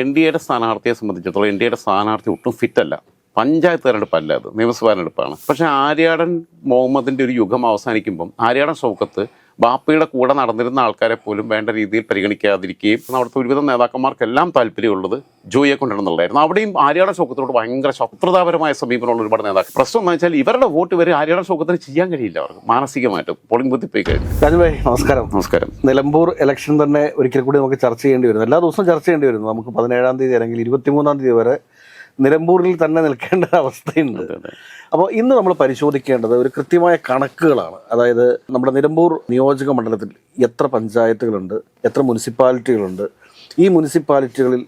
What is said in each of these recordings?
N D എയുടെ സ്ഥാനാർത്ഥിയെ സംബന്ധിച്ചിടത്തോളം എൻ ഡി എയുടെ സ്ഥാനാർത്ഥി ഒട്ടും ഫിറ്റല്ല. പഞ്ചായത്ത് തെരഞ്ഞെടുപ്പല്ല അത് നിയമസഭാ തെരഞ്ഞെടുപ്പാണ്. പക്ഷേ ആര്യാടൻ മുഹമ്മദിന്റെ ഒരു യുഗം അവസാനിക്കുമ്പം ആര്യാടൻ ഷൗക്കത്ത് ബാപ്പയുടെ കൂടെ നടന്നിരുന്ന ആൾക്കാരെ പോലും വേണ്ട രീതിയിൽ പരിഗണിക്കാതിരിക്കുകയും അവിടുത്തെ ഒരുവിധം നേതാക്കന്മാർക്കെല്ലാം താല്പര്യമുള്ളത് ജോയിയെ കൊണ്ടുവരണമെന്നുള്ളതായിരുന്നു അവിടെയും ആര്യാടൻ ശോകത്തിനോട് ഭയങ്കര ശത്രുതാപരമായ സമീപനമുള്ള ഒരുപാട് നേതാക്കൾ. പ്രശ്നം എന്ന് വെച്ചാൽ ഇവരുടെ വോട്ട് വരെ ആര്യാടൻ ശോകത്തിന് ചെയ്യാൻ കഴിയില്ല അവർക്ക്. മാനസികമായിട്ട് പോളിംഗ് ബൂത്തിൽ പോയി കഴിഞ്ഞു. രാജുഭായ് നമസ്കാരം. നമസ്കാരം. നിലമ്പൂർ ഇലക്ഷൻ തന്നെ ഒരിക്കൽ കൂടി നമുക്ക് ചർച്ച ചെയ്യേണ്ടി വരുന്നു. എല്ലാ ദിവസവും ചർച്ച ചെയ്യേണ്ടി വരുന്നു. നമുക്ക് പതിനേഴാം തീയതി അല്ലെങ്കിൽ ഇരുപത്തിമൂന്നാം തീയതി വരെ നിലമ്പൂരിൽ തന്നെ നിൽക്കേണ്ട അവസ്ഥയുണ്ട്. അപ്പോൾ ഇന്ന് നമ്മൾ പരിശോധിക്കേണ്ടത് ഒരു കൃത്യമായ കണക്കുകളാണ്. അതായത് നമ്മുടെ നിലമ്പൂർ നിയോജക മണ്ഡലത്തിൽ എത്ര പഞ്ചായത്തുകളുണ്ട് എത്ര മുനിസിപ്പാലിറ്റികളുണ്ട് ഈ മുനിസിപ്പാലിറ്റികളിൽ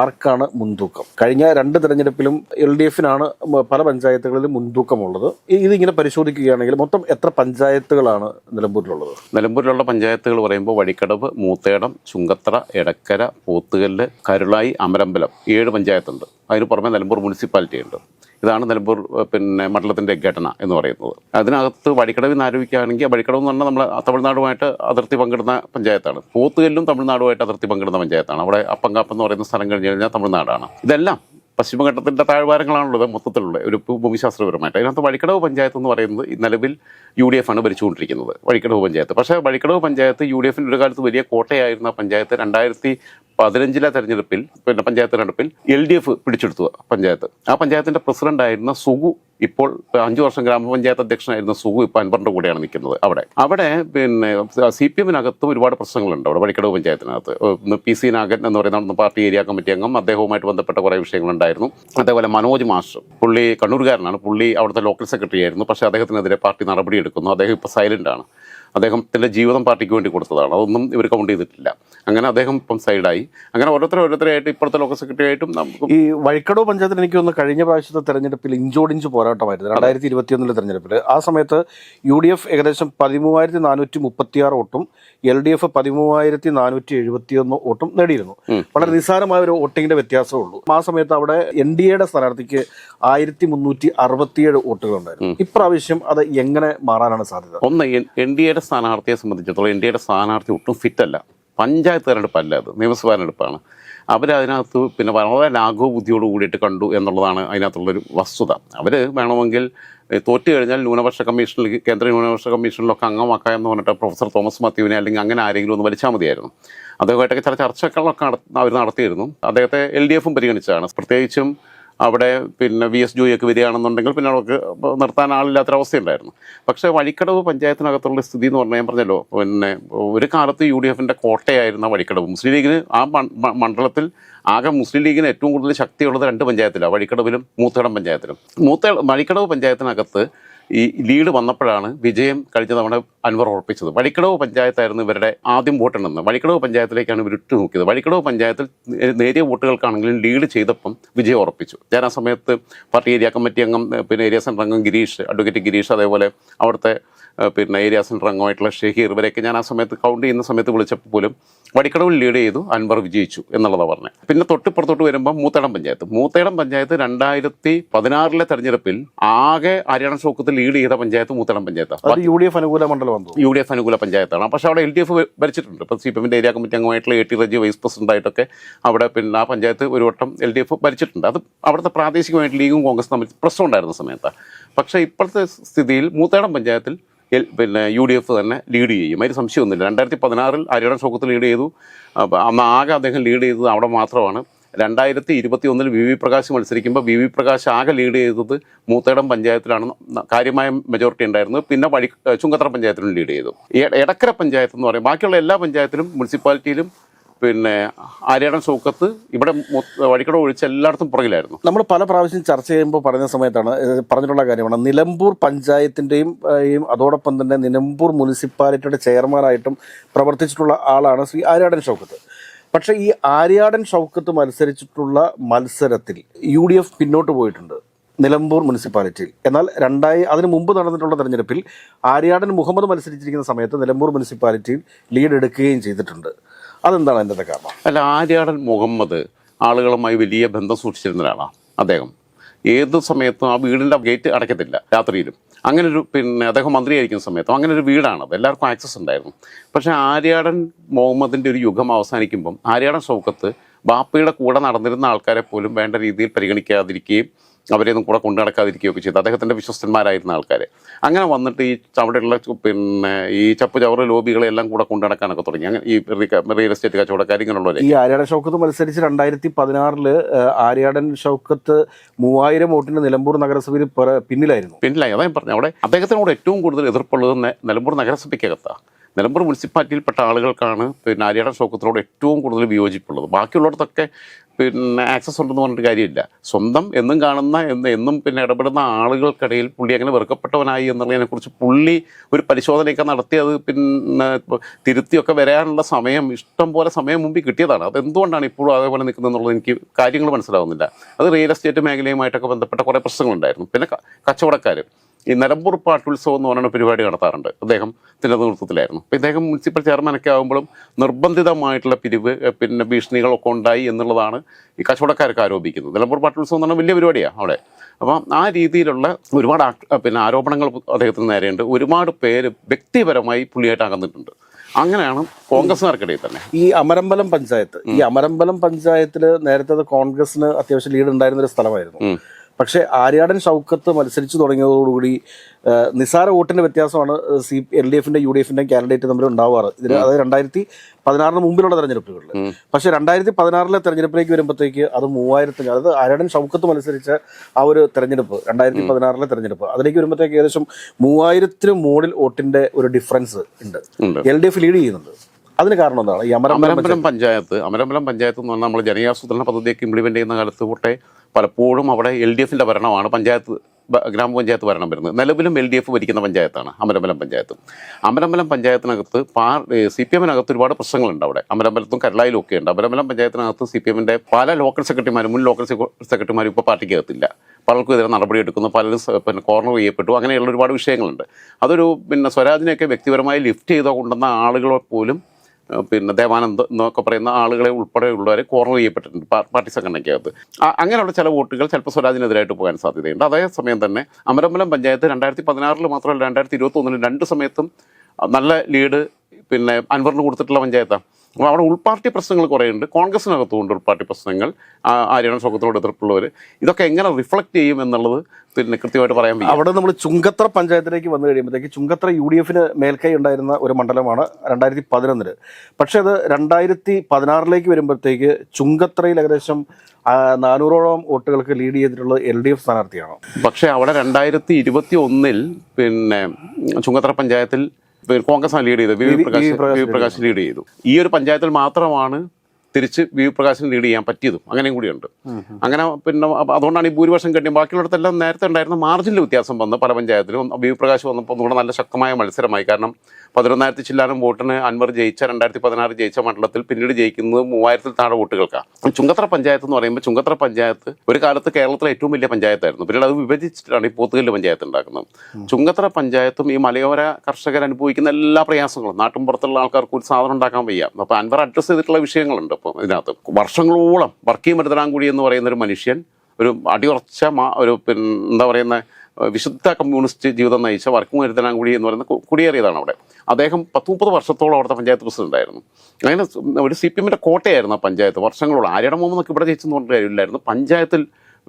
ആർക്കാണ് മുൻതൂക്കം? കഴിഞ്ഞ രണ്ട് തെരഞ്ഞെടുപ്പിലും എൽ ഡി എഫിനാണ് പല പഞ്ചായത്തുകളിലും മുൻതൂക്കമുള്ളത്. ഇതിങ്ങനെ പരിശോധിക്കുകയാണെങ്കിൽ മൊത്തം എത്ര പഞ്ചായത്തുകളാണ് നിലമ്പൂരിലുള്ളത്? നിലമ്പൂരിലുള്ള പഞ്ചായത്തുകൾ പറയുമ്പോൾ വഴിക്കടവ് മൂത്തേടം ചുങ്കത്തറ എടക്കര പോത്തുകല്ല് കരുളായി അമരമ്പലം ഏഴ് പഞ്ചായത്തുണ്ട്. അതിന് പുറമെ നിലമ്പൂർ മുനിസിപ്പാലിറ്റി ഉണ്ട് ഇതാണ് നിലമ്പൂർ പിന്നെ മണ്ഡലത്തിന്റെ ഘടന എന്ന് പറയുന്നത്. അതിനകത്ത് വഴിക്കടവിൽ നിന്ന് ആരോപിക്കുകയാണെങ്കിൽ വഴിക്കടവ് എന്ന് പറഞ്ഞാൽ നമ്മൾ തമിഴ്നാടുമായിട്ട് അതിർത്തി പങ്കിടുന്ന പഞ്ചായത്താണ്. പോത്തുകല്ലും തമിഴ്നാടുമായിട്ട് അതിർത്തി പങ്കിടുന്ന പഞ്ചായത്താണ്. അവിടെ അപ്പങ്കാപ്പ് എന്ന് പറയുന്ന സ്ഥലം കഴിഞ്ഞ് കഴിഞ്ഞാൽ തമിഴ്നാടാണ്. ഇതെല്ലാം പശ്ചിമഘട്ടത്തിന്റെ താഴ്വാരങ്ങളാണുള്ളത് മൊത്തത്തിലുള്ള ഒരു ഭൂമിശാസ്ത്രപരമായിട്ട്. അതിനകത്ത് വഴിക്കടവ് പഞ്ചായത്ത് എന്ന് പറയുന്നത് നിലവിൽ യു ഡി എഫ് ആണ് ഭരിച്ചുകൊണ്ടിരിക്കുന്നത് വഴിക്കടവ് പഞ്ചായത്ത്. പക്ഷേ വഴിക്കടവ് പഞ്ചായത്ത് യു ഡി എഫിന്റെ ഒരു കാലത്ത് വലിയ കോട്ടയായിരുന്ന പഞ്ചായത്ത്. രണ്ടായിരത്തി പതിനഞ്ചിലെ തെരഞ്ഞെടുപ്പിൽ പിന്നെ പഞ്ചായത്ത് തെരഞ്ഞെടുപ്പിൽ എൽ ഡി എഫ് പിടിച്ചെടുത്തു പഞ്ചായത്ത്. ആ പഞ്ചായത്തിന്റെ പ്രസിഡന്റ് ആയിരുന്ന സുഗു ഇപ്പോൾ അഞ്ചു വർഷം ഗ്രാമപഞ്ചായത്ത് അധ്യക്ഷനായിരുന്ന സുഗു ഇപ്പോൾ അൻപറിന്റെ കൂടെയാണ് നിൽക്കുന്നത് അവിടെ. അവിടെ പിന്നെ സി പി എമ്മിനകത്തും ഒരുപാട് പ്രശ്നങ്ങളുണ്ട് അവിടെ വഴിക്കടവ് പഞ്ചായത്തിനകത്ത്. പി സി നാഗൻ എന്ന് പറയുന്ന പാർട്ടി ഏരിയ കമ്മിറ്റി അംഗം അദ്ദേഹവുമായിട്ട് ബന്ധപ്പെട്ട കുറേ വിഷയങ്ങളുണ്ടായിരുന്നു. അതേപോലെ മനോജ് മാഷ് പുള്ളി കണ്ണൂർകാരനാണ്. പുള്ളി അവിടുത്തെ ലോക്കൽ സെക്രട്ടറി ആയിരുന്നു. പക്ഷേ അദ്ദേഹത്തിനെതിരെ പാർട്ടി നടപടിയെടുക്കുന്നു അദ്ദേഹം ഇപ്പോൾ സൈലന്റ് ആണ്. അദ്ദേഹത്തിന്റെ ജീവിതം പാർട്ടിക്ക് വേണ്ടി കൊടുത്തതാണ്. അതൊന്നും ഇവർ കൗണ്ട് ചെയ്തിട്ടില്ല. അങ്ങനെ അദ്ദേഹം ഇപ്പം സൈഡായി അങ്ങനെ ഓരോരുത്തരും ഓരോരുത്തരായിട്ട് ഇപ്പോഴത്തെ ലോക്കൽ സെക്രട്ടറി ആയിട്ടും നമുക്ക് ഈ വഴിക്കടവ് പഞ്ചായത്തിൽ എനിക്ക് ഒന്ന് കഴിഞ്ഞ പ്രാവശ്യത്തെ തെരഞ്ഞെടുപ്പിൽ ഇഞ്ചോടിഞ്ച് പോരാട്ടമായിരുന്നു. രണ്ടായിരത്തി ഇരുപത്തിയൊന്നിലെ തെരഞ്ഞെടുപ്പിൽ. ആ സമയത്ത് യു ഡി എഫ് ഏകദേശം പതിമൂവായിരത്തി നാനൂറ്റി മുപ്പത്തിയാറ് വോട്ടും എൽ ഡി എഫ് പതിമൂവായിരത്തി നാനൂറ്റി എഴുപത്തിയൊന്ന് വോട്ടും നേടിയിരുന്നു. വളരെ നിസ്സാരമായ ഒരു വോട്ടിങ്ങിന്റെ വ്യത്യാസമേ ഉള്ളൂ ആ സമയത്ത് അവിടെ എൻ ഡി എയുടെ സ്ഥാനാർത്ഥിക്ക് ആയിരത്തി മുന്നൂറ്റി അറുപത്തിയേഴ് വോട്ടുകൾ ഉണ്ടായിരുന്നു ഇപ്രാവശ്യം അത് എങ്ങനെ മാറാനാണ് സാധ്യത? ഒന്ന് എൻ ഡി എയുടെ സ്ഥാനാർത്ഥിയെ സംബന്ധിച്ചിടത്തോളം എയുടെ സ്ഥാനാർത്ഥി ഒട്ടും ഫിറ്റല്ല പഞ്ചായത്ത് തെരഞ്ഞെടുപ്പല്ല അത്. നിയമസഭാ തെരഞ്ഞെടുപ്പാണ്. അവരതിനകത്ത് പിന്നെ വളരെ ലാഘവ ബുദ്ധിയോട് കൂടിയിട്ട് കണ്ടു എന്നുള്ളതാണ് അതിനകത്തുള്ളൊരു വസ്തുത. അവർ വേണമെങ്കിൽ തോറ്റു കഴിഞ്ഞാൽ ന്യൂനപക്ഷ കമ്മീഷനിൽ കേന്ദ്ര ന്യൂനപക്ഷ കമ്മീഷനിലൊക്കെ അംഗമാക്കുക എന്ന് പറഞ്ഞിട്ട് പ്രൊഫസർ തോമസ് മാത്യുവിനെ അല്ലെങ്കിൽ അങ്ങനെ ആരെങ്കിലും ഒന്ന് വലിച്ചാൽ മതിയായിരുന്നു. അദ്ദേഹമായിട്ടൊക്കെ ചില ചർച്ചകളൊക്കെ അവർ നടത്തിയിരുന്നു. അദ്ദേഹത്തെ എൽ ഡി എഫും പരിഗണിച്ചതാണ്. പ്രത്യേകിച്ചും അവിടെ പിന്നെ വി എസ് ജോയിയൊക്കെ വരികയാണെന്നുണ്ടെങ്കിൽ പിന്നെ അവർക്ക് നിർത്താൻ ആളില്ലാത്തൊരവസ്ഥയുണ്ടായിരുന്നു. പക്ഷേ വഴിക്കടവ് പഞ്ചായത്തിനകത്തുള്ള സ്ഥിതി എന്ന് പറഞ്ഞാൽ ഞാൻ പറഞ്ഞല്ലോ പിന്നെ ഒരു കാലത്ത് യു ഡി എഫിന്റെ കോട്ടയായിരുന്ന വഴിക്കടവ്. മുസ്ലിം ലീഗിന് ആ മണ്ഡലത്തിൽ ആകെ മുസ്ലിം ലീഗിന് ഏറ്റവും കൂടുതൽ ശക്തിയുള്ളത് രണ്ട് പഞ്ചായത്തിലാണ് വഴിക്കടവിലും മൂത്തേടം പഞ്ചായത്തിലും. മൂത്ത വഴിക്കടവ് പഞ്ചായത്തിനകത്ത് ഈ ലീഡ് വന്നപ്പോഴാണ് വിജയം കഴിഞ്ഞ തവണ അൻവർ ഉറപ്പിച്ചത്. വഴിക്കടവ് പഞ്ചായത്തായിരുന്നു ഇവരുടെ ആദ്യം വോട്ടെണ്ണുന്നത്. വഴിക്കടവ് പഞ്ചായത്തിലേക്കാണ് ഇവർ ഇട്ട് നോക്കിയത്. വഴിക്കടവ് പഞ്ചായത്തിൽ നേരിയ വോട്ടുകൾക്കാണെങ്കിലും ലീഡ് ചെയ്തപ്പം വിജയം ഉറപ്പിച്ചു. ഞാൻ ആ സമയത്ത് പാർട്ടി ഏരിയ കമ്മിറ്റി അംഗം പിന്നെ ഏരിയ സെന്റർ അംഗം ഗിരീഷ് അഡ്വക്കേറ്റ് ഗിരീഷ് അതേപോലെ അവിടുത്തെ പിന്നെ ഏരിയ സെന്റർ അംഗമായിട്ടുള്ള ഷഹീർ ഇവരെയൊക്കെ ഞാൻ ആ സമയത്ത് കൗണ്ട് ചെയ്യുന്ന സമയത്ത് വിളിച്ചപ്പോൾ പോലും വടിക്കടവിൽ ലീഡ് ചെയ്തു അൻവർ വിജയിച്ചു എന്നുള്ളതാണ് പറഞ്ഞത് പിന്നെ തൊട്ടിപ്പുറത്തോട്ട് വരുമ്പോൾ മൂത്തേടം പഞ്ചായത്ത്. മൂത്തേടം പഞ്ചായത്ത് രണ്ടായിരത്തി പതിനാറിലെ തെരഞ്ഞെടുപ്പിൽ ആകെ ഹരിയാണ ഷോക്കത്തിൽ ലീഡ് ചെയ്ത പഞ്ചായത്ത് മൂത്തേടം പഞ്ചായത്താണ്. യു ഡി എഫ് അനുകൂല മണ്ഡലമാണ് യു ഡി എഫ് അനുകൂല പഞ്ചായത്താണ്. പക്ഷേ അവിടെ എൽ ഡി എഫ് ഭരിച്ചിട്ടുണ്ട്. ഇപ്പോൾ സി പി എമ്മിന്റെ ഏരിയ കമ്മിറ്റി അംഗമായിട്ടുള്ള എ ടി റജി വൈസ് പ്രസിഡന്റായിട്ടൊക്കെ അവിടെ പിന്നെ ആ പഞ്ചായത്ത് ഒരു വട്ടം എൽ ഡി എഫ് ഭരിച്ചിട്ടുണ്ട്. അത് അവിടുത്തെ പ്രാദേശികമായിട്ട് ലീഗും കോൺഗ്രസ് തമ്മിൽ പ്രശ്നം ഉണ്ടായിരുന്ന സമയത്താണ്. പക്ഷേ ഇപ്പോഴത്തെ സ്ഥിതിയിൽ മൂത്തേടം പഞ്ചായത്തിൽ പിന്നെ യു ഡി എഫ് തന്നെ ലീഡ് ചെയ്യും. അതിന് സംശയമൊന്നുമില്ല. രണ്ടായിരത്തി പതിനാറിൽ ആര്യടൻ ഷോക്കത്ത് ലീഡ് ചെയ്തു അന്ന് ആകെ അദ്ദേഹം ലീഡ് ചെയ്തത് അവിടെ മാത്രമാണ്. രണ്ടായിരത്തി ഇരുപത്തി ഒന്നിൽ വി വി പ്രകാശ് മത്സരിക്കുമ്പോൾ വി വി പ്രകാശ് ആകെ ലീഡ് ചെയ്തത് മൂത്തേടം പഞ്ചായത്തിലാണ് കാര്യമായ മെജോറിറ്റി ഉണ്ടായിരുന്നത് പിന്നെ വഴി ചുങ്കത്തറ പഞ്ചായത്തിലും ലീഡ് ചെയ്തു. എടക്കര പഞ്ചായത്ത് എന്ന് പറയും. ബാക്കിയുള്ള എല്ലാ പഞ്ചായത്തിലും മുനിസിപ്പാലിറ്റിയിലും പിന്നെ ആര്യാടൻ ഷൗക്കത്ത് ഇവിടെ വഴിക്കട ഒഴിച്ച് എല്ലായിടത്തും പുറകിലായിരുന്നു. നമ്മൾ പല പ്രാവശ്യം ചർച്ച ചെയ്യുമ്പോൾ പറഞ്ഞ സമയത്താണ് പറഞ്ഞിട്ടുള്ള കാര്യമാണ്. നിലമ്പൂർ പഞ്ചായത്തിന്റെയും അതോടൊപ്പം തന്നെ നിലമ്പൂർ മുനിസിപ്പാലിറ്റിയുടെ ചെയർമാനായിട്ടും പ്രവർത്തിച്ചിട്ടുള്ള ആളാണ് ശ്രീ ആര്യാടൻ ഷൗക്കത്ത്. പക്ഷേ ഈ ആര്യാടൻ ഷൗക്കത്ത് മത്സരിച്ചിട്ടുള്ള മത്സരത്തിൽ യു ഡി എഫ് പിന്നോട്ട് പോയിട്ടുണ്ട് നിലമ്പൂർ മുനിസിപ്പാലിറ്റിയിൽ. എന്നാൽ രണ്ടായി അതിന് മുമ്പ് നടന്നിട്ടുള്ള തെരഞ്ഞെടുപ്പിൽ ആര്യാടൻ മുഹമ്മദ് മത്സരിച്ചിരിക്കുന്ന സമയത്ത് നിലമ്പൂർ മുനിസിപ്പാലിറ്റിയിൽ ലീഡ് എടുക്കുകയും ചെയ്തിട്ടുണ്ട്. അതെന്താണ് അതിന്റെ കാരണം? അല്ല ആര്യാടൻ മുഹമ്മദ് ആളുകളുമായി വലിയ ബന്ധം സൂക്ഷിച്ചിരുന്ന ഒരാളാണ് അദ്ദേഹം. ഏത് സമയത്തും ആ വീടിന്റെ ഗേറ്റ് അടയ്ക്കത്തില്ല രാത്രിയിലും. അങ്ങനെ ഒരു പിന്നെ അദ്ദേഹം മന്ത്രിയായിരിക്കുന്ന സമയത്തും അങ്ങനെ ഒരു വീടാണത് എല്ലാവർക്കും ആക്സസ് ഉണ്ടായിരുന്നു. പക്ഷേ ആര്യാടൻ മുഹമ്മദിന്റെ ഒരു യുഗം അവസാനിക്കുമ്പം ആര്യാടൻ ഷൗക്കത്ത് ബാപ്പയുടെ കൂടെ നടന്നിരുന്ന ആൾക്കാരെ പോലും വേണ്ട രീതിയിൽ പരിഗണിക്കാതിരിക്കുകയും അവരെയൊന്നും കൂടെ കൊണ്ടു നടക്കാതിരിക്കുകയൊക്കെ ചെയ്തു. അദ്ദേഹത്തിന്റെ വിശ്വസ്തന്മാരായിരുന്ന ആൾക്കാരെ. അങ്ങനെ വന്നിട്ട് ഈ അവിടെയുള്ള പിന്നെ ഈ ചപ്പ് ചവറ് ലോബികളെല്ലാം കൂടെ കൊണ്ടു നടക്കാനൊക്കെ തുടങ്ങി. അങ്ങനെ ഈ റിയൽ എസ്റ്റേറ്റ് കച്ചവടക്കാർ ഇങ്ങനെയുള്ളവരെ. ഈ ആര്യാടൻ ഷൗക്കത്ത് മത്സരിച്ച് രണ്ടായിരത്തി പതിനാറിൽ ആര്യാടൻ ഷൗക്കത്ത് മൂവായിരം വോട്ടിന് നിലമ്പൂർ നഗരസഭയിൽ പിന്നിലായിരുന്നു. പിന്നിലായി. അതാ ഞാൻ പറഞ്ഞു. അവിടെ അദ്ദേഹത്തിനോട് ഏറ്റവും കൂടുതൽ എതിർപ്പുള്ളത് നിലമ്പൂർ നഗരസഭയ്ക്കകത്താണ് നിലമ്പൂർ മുനിസിപ്പാലിറ്റിയിൽപ്പെട്ട ആളുകൾക്കാണ് പിന്നെ ആര്യാടൻ ഷോക്കത്തിനോട് ഏറ്റവും കൂടുതൽ വിയോജിപ്പുള്ളത്. ബാക്കിയുള്ളിടത്തൊക്കെ പിന്നെ ആക്സസ് ഉണ്ടെന്ന് പറഞ്ഞിട്ട് കാര്യമില്ല. സ്വന്തം എന്നും കാണുന്ന എന്ന് എന്നും പിന്നെ ഇടപെടുന്ന ആളുകൾക്കിടയിൽ പുള്ളി അങ്ങനെ വെറുക്കപ്പെട്ടവനായി എന്നുള്ളതിനെക്കുറിച്ച് പുള്ളി ഒരു പരിശോധനയൊക്കെ നടത്തി അത് പിന്നെ തിരുത്തിയൊക്കെ വരാനുള്ള സമയം ഇഷ്ടം പോലെ സമയം മുമ്പിൽ കിട്ടിയതാണ്. അത് എന്തുകൊണ്ടാണ് ഇപ്പോഴും അതേപോലെ നിൽക്കുന്നത് എന്നുള്ളത് എനിക്ക് കാര്യങ്ങൾ മനസ്സിലാവുന്നില്ല. അത് റിയൽ എസ്റ്റേറ്റ് മേഖലയുമായിട്ടൊക്കെ ബന്ധപ്പെട്ട കുറേ പ്രശ്നങ്ങളുണ്ടായിരുന്നു. പിന്നെ കച്ചവടക്കാർ ഈ നിലമ്പൂർ പാട്ടുത്സവം എന്ന് പറയുന്ന പരിപാടി നടത്താറുണ്ട്. അദ്ദേഹത്തിന്റെ നേതൃത്വത്തിലായിരുന്നു അപ്പോൾ ഇദ്ദേഹം മുനിസിപ്പൽ ചെയർമാനൊക്കെ ആകുമ്പോഴും നിർബന്ധിതമായിട്ടുള്ള പിരിവ് പിന്നെ ഭീഷണികളൊക്കെ ഉണ്ടായി എന്നുള്ളതാണ് ഈ കച്ചവടക്കാരൊക്കെ ആരോപിക്കുന്നത്. നിലമ്പൂർ പാട്ടുത്സവം എന്ന് പറഞ്ഞാൽ വലിയ പരിപാടിയാണ് അവിടെ. അപ്പം ആ രീതിയിലുള്ള ഒരുപാട് പിന്നെ ആരോപണങ്ങൾ അദ്ദേഹത്തിന് നേരെയുണ്ട്. ഒരുപാട് പേര് വ്യക്തിപരമായി പുള്ളിയായിട്ട് അകന്നിട്ടുണ്ട് അങ്ങനെയാണ് കോൺഗ്രസ്സുകാർക്കിടയിൽ തന്നെ. ഈ അമരമ്പലം പഞ്ചായത്ത്. ഈ അമരമ്പലം പഞ്ചായത്തിൽ നേരത്തെ കോൺഗ്രസിന് അത്യാവശ്യം ലീഡ് ഉണ്ടായിരുന്ന ഒരു സ്ഥലമായിരുന്നു. പക്ഷേ ആര്യാടൻ ഷൗക്കത്ത് മത്സരിച്ചു തുടങ്ങിയതോടുകൂടി നിസാര വോട്ടിന്റെ വ്യത്യാസമാണ് സി എൽ ഡി എഫിന്റെ യു ഡി എഫിന്റെ കാൻഡിഡേറ്റ് തമ്മിൽ ഉണ്ടാവാറ്. ഇതിന് അതായത് രണ്ടായിരത്തി പതിനാറിന് മുമ്പിലുള്ള തെരഞ്ഞെടുപ്പുകളിൽ പക്ഷേ രണ്ടായിരത്തി പതിനാറിലെ തെരഞ്ഞെടുപ്പിലേക്ക് വരുമ്പോഴത്തേക്ക് അത് മൂവായിരത്തി അതായത് ആര്യാടൻ ഷൗക്കത്ത് മത്സരിച്ച ആ ഒരു തെരഞ്ഞെടുപ്പ് രണ്ടായിരത്തി പതിനാറിലെ തെരഞ്ഞെടുപ്പ് അതിലേക്ക് വരുമ്പോഴത്തേക്ക് ഏകദേശം മൂവായിരത്തിന് മുകളിൽ വോട്ടിന്റെ ഒരു ഡിഫറൻസ് ഉണ്ട്. എൽ ഡി എഫ് ലീഡ് ചെയ്യുന്നുണ്ട്. അതിന് കാരണം എന്താണ്? ഈ അമരമ്പലം പഞ്ചായത്ത് അമരമ്പലം പഞ്ചായത്ത് എന്ന് പറഞ്ഞാൽ നമ്മൾ ജനകീയാസൂത്രണ പദ്ധതിയൊക്കെ ഇംപ്ലിമെന്റ് ചെയ്യുന്ന കാലത്ത് തൊട്ടേ പലപ്പോഴും അവിടെ എൽ ഡി എഫിന്റെ ഭരണമാണ് പഞ്ചായത്ത് ഗ്രാമപഞ്ചായത്ത് ഭരണം വരുന്നത്. നിലവിലും എൽ ഡി എഫ് ഭരിക്കുന്ന പഞ്ചായത്താണ് അമരമ്പലം പഞ്ചായത്ത്. അമരമ്പലം പഞ്ചായത്തിനകത്ത് പാർ സി പി എമ്മിനകത്ത് ഒരുപാട് പ്രശ്നങ്ങളുണ്ട് അവിടെ. അമരമ്പലത്തും കരളായിലും ഒക്കെ ഉണ്ട് അമരമ്പലം പഞ്ചായത്തിനകത്ത് സി പി എമ്മിന്റെ പല ലോക്കൽ സെക്രട്ടറിമാരും മുൻ ലോക്കൽ സെക്രട്ടറിമാരും ഇപ്പോൾ പാർട്ടിക്കകത്തില്ല. പലർക്കും നടപടി എടുക്കുന്നു പലരും പിന്നെ കോർണർ ചെയ്യപ്പെട്ടു അങ്ങനെയുള്ള ഒരുപാട് വിഷയങ്ങളുണ്ട്. അതൊരു പിന്നെ സ്വരാജിനെയൊക്കെ വ്യക്തിപരമായി ലിഫ്റ്റ് ചെയ്തോ കൊണ്ടുവന്ന ആളുകളെ പോലും പിന്നെ ദേവാനന്ദ് എന്നൊക്കെ പറയുന്ന ആളുകളെ ഉൾപ്പെടെയുള്ളവരെ കോർണർ ചെയ്യപ്പെട്ടിട്ടുണ്ട് പാർട്ടി സംഘടനയ്ക്കകത്ത്. അങ്ങനെയുള്ള ചില വോട്ടുകൾ ചിലപ്പോൾ സ്വരാജിനെതിരായിട്ട് പോകാൻ സാധ്യതയുണ്ട്. അതേസമയം തന്നെ അമരമ്പലം പഞ്ചായത്ത് രണ്ടായിരത്തി പതിനാറിൽ മാത്രമല്ല രണ്ടായിരത്തി ഇരുപത്തി ഒന്നിലും രണ്ട് സമയത്തും നല്ല ലീഡ് പിന്നെ അൻവറിന് കൊടുത്തിട്ടുള്ള പഞ്ചായത്താണ് അപ്പോൾ അവിടെ ഉൾപാർട്ടി പ്രശ്നങ്ങൾ കുറേ ഉണ്ട് കോൺഗ്രസിനകത്തുമുണ്ട് ഉൾപാർട്ടി പ്രശ്നങ്ങൾ. ആര്യണ സ്വകത്തിനോട് എതിർപ്പുള്ളവർ ഇതൊക്കെ എങ്ങനെ റിഫ്ലക്റ്റ് ചെയ്യും എന്നുള്ളത് പിന്നെ കൃത്യമായിട്ട് പറയാൻ പറ്റും അവിടെ നമ്മൾ ചുങ്കത്ര പഞ്ചായത്തിലേക്ക് വന്നു കഴിയുമ്പോഴത്തേക്ക് ചുങ്കത്ര യു ഡി എഫിന് മേൽക്കൈ ഉണ്ടായിരുന്ന ഒരു മണ്ഡലമാണ് രണ്ടായിരത്തി പതിനൊന്നിൽ പക്ഷേ അത് രണ്ടായിരത്തി പതിനാറിലേക്ക് വരുമ്പോഴത്തേക്ക് ചുങ്കത്രയിൽ ഏകദേശം നാനൂറോളം വോട്ടുകൾക്ക് ലീഡ് ചെയ്തിട്ടുള്ളത് എൽ ഡി എഫ് സ്ഥാനാർത്ഥിയാണ്. പക്ഷേ അവിടെ രണ്ടായിരത്തി ഇരുപത്തി ഒന്നിൽ പിന്നെ ചുങ്കത്ര പഞ്ചായത്തിൽ കോൺഗ്രസ് ലീഡ് ചെയ്തത്. V- V Prakash V V Prakash lead ചെയ്തു. ഈ ഒരു പഞ്ചായത്തിൽ മാത്രമാണ് തിരിച്ച് വി വി പ്രകാശിന് ലീഡ് ചെയ്യാൻ പറ്റിയതും അങ്ങനെയും കൂടിയുണ്ട്. അങ്ങനെ പിന്നെ അതുകൊണ്ടാണ് ഈ ഭൂരിപക്ഷം കിട്ടിയത്. ബാക്കിയുള്ളിടത്തെല്ലാം നേരത്തെ ഉണ്ടായിരുന്ന മാർജിനിൽ വ്യത്യാസം വന്ന് പല പഞ്ചായത്തിലും വി പ്രകാശ് വന്നപ്പോൾ ഒന്നുകൂടെ നല്ല ശക്തമായ മത്സരമായി. കാരണം പതിനൊന്നായിരത്തി ചില്ലാനും വോട്ടിന് അൻവർ ജയിച്ച രണ്ടായിരത്തി പതിനാറ് ജയിച്ച മണ്ഡലത്തിൽ പിന്നീട് ജയിക്കുന്നത് മൂവായിരത്തിൽ താഴെ വോട്ടുകൾക്കാണ് ചുങ്കത്ര പഞ്ചായത്ത് എന്ന് പറയുമ്പോൾ ചുങ്കത്ര പഞ്ചായത്ത് ഒരു കാലത്ത് കേരളത്തിലെ ഏറ്റവും വലിയ പഞ്ചായത്തായിരുന്നു. പിന്നീട് അത് വിഭജിച്ചിട്ടാണ് ഈ പോത്തുകല്ല് പഞ്ചായത്ത് ഉണ്ടാക്കുന്നത്. ചുങ്കത്ര പഞ്ചായത്തും ഈ മലയോര കർഷകർ അനുഭവിക്കുന്ന എല്ലാ പ്രയാസങ്ങളും നാട്ടിൻപുറത്തുള്ള ആൾക്കാർക്ക് ഒരു സാധനം ഉണ്ടാക്കാൻ വയ്യ. അപ്പോൾ അൻവർ അഡ്രസ്സ് ചെയ്തിട്ടുള്ള വിഷയങ്ങളുണ്ട്. ഇപ്പോൾ ഇതിനകത്ത് വർഷങ്ങളോളം വർക്കി മരുതനാംകുടി എന്ന് പറയുന്ന ഒരു മനുഷ്യൻ ഒരു അടിയുറച്ച മാ ഒരു പിന്നെ എന്താ പറയുന്ന വിശുദ്ധ കമ്മ്യൂണിസ്റ്റ് ജീവിതം നയിച്ച വർക്കും മരുതനാംകുടി എന്ന് പറയുന്ന കുടിയേറിയതാണ് അവിടെ. അദ്ദേഹം പത്ത് മുപ്പത് വർഷത്തോളം അവിടുത്തെ പഞ്ചായത്ത് പ്രസിഡന്റ് ആയിരുന്നു. അങ്ങനെ ഒരു സി പി എമ്മിന്റെ കോട്ടയായിരുന്നു ആ പഞ്ചായത്ത് വർഷങ്ങളോളം. ആര്യയുടെ മോമെന്നൊക്കെ ഇവിടെ ജയിച്ചെന്ന് പറഞ്ഞിട്ട് കാര്യമില്ലായിരുന്നു. പഞ്ചായത്തിൽ